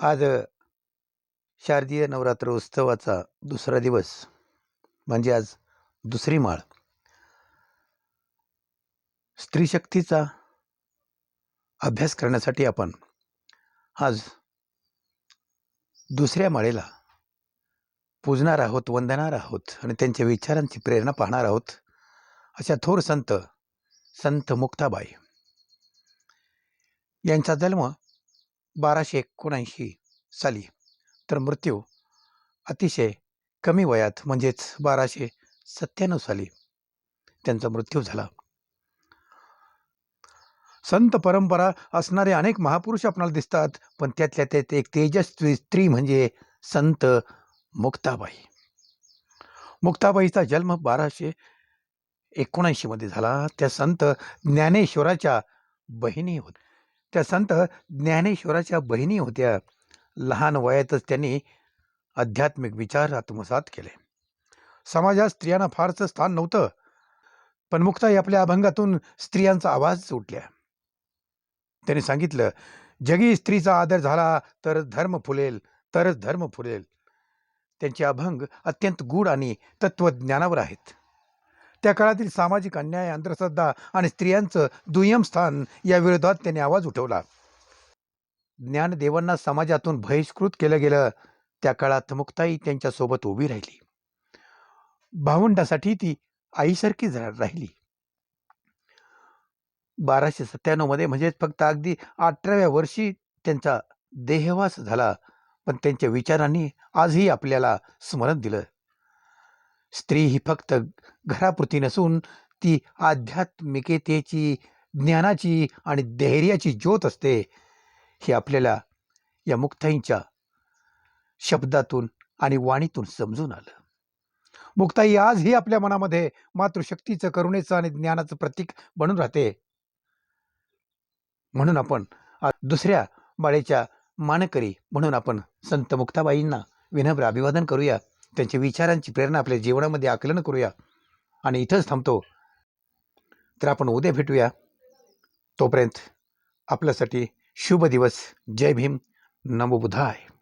आज शारदीय नवरात्र उत्सवाचा दुसरा दिवस म्हणजे आज दुसरी माळ. स्त्री शक्तीचा अभ्यास करण्यासाठी आपण आज दुसऱ्या माळेला पूजणार आहोत वंदणार आहोत आणि त्यांच्या विचारांची प्रेरणा पाहणार आहोत अशा थोर संत संत मुक्ताबाई. यांचा जन्म बाराशे एकोणऐंशी साली. तर मृत्यू अतिशय कमी वयात म्हणजेच बाराशे सत्त्याण्णव साली त्यांचा मृत्यू झाला. संत परंपरा असणारे अनेक महापुरुष आपणाला दिसतात पण त्यातल्या त्यात एक तेजस्वी स्त्री म्हणजे संत मुक्ताबाई. मुक्ताबाईचा जन्म बाराशे एकोणऐंशीमध्ये झाला. त्या संत ज्ञानेश्वराच्या बहिणी होत त्या संत ज्ञानेश्वराच्या बहिणी होत्या. लहान वयातच त्यांनी आध्यात्मिक विचार आत्मसात केले. समाजात स्त्रियांना फारसं स्थान नव्हतं पण मुक्ताई आपल्या अभंगातून स्त्रियांचा आवाज उठल्या त्यांनी सांगितलं जगी स्त्रीचा आदर झाला तर धर्म फुलेल तरच धर्म फुलेल. त्यांचे अभंग अत्यंत गूढ आणि तत्वज्ञानावर आहेत. त्या काळातील सामाजिक अन्याय अंधश्रद्धा आणि स्त्रियांचं दुय्यम स्थान या विरोधात त्यांनी आवाज उठवला. ज्ञानदेवांना समाजातून बहिष्कृत केलं गेलं. त्या काळात मुक्ताई त्यांच्यासोबत उभी राहिली. भावंडासाठी ती आईसारखी राहिली. बाराशे सत्त्याण्णवमध्ये म्हणजे फक्त अगदी अठराव्या वर्षी त्यांचा देहवास झाला. पण त्यांच्या विचारांनी आजही आपल्याला स्मरण दिलं. स्त्री ही फक्त घरापुरती नसून ती आध्यात्मिकतेची ज्ञानाची आणि धैर्याची ज्योत असते. हे आपल्याला या मुक्ताईंच्या शब्दातून आणि वाणीतून समजून आलं. मुक्ताई आजही आपल्या मनामध्ये मातृशक्तीचं करुणेचं आणि ज्ञानाचं प्रतीक बनून राहते. म्हणून आपण दुसऱ्या बाळेच्या मानकरी म्हणून आपण संत मुक्ताबाईंना विनम्र अभिवादन करूया. त्यांच्या विचारांची प्रेरणा आपल्या जीवनामध्ये आकलन करूया. आणि इथंच थांबतो. तर आपण उद्या भेटूया. तोपर्यंत आपल्यासाठी शुभ दिवस. जय भीम. नमो बुद्धाय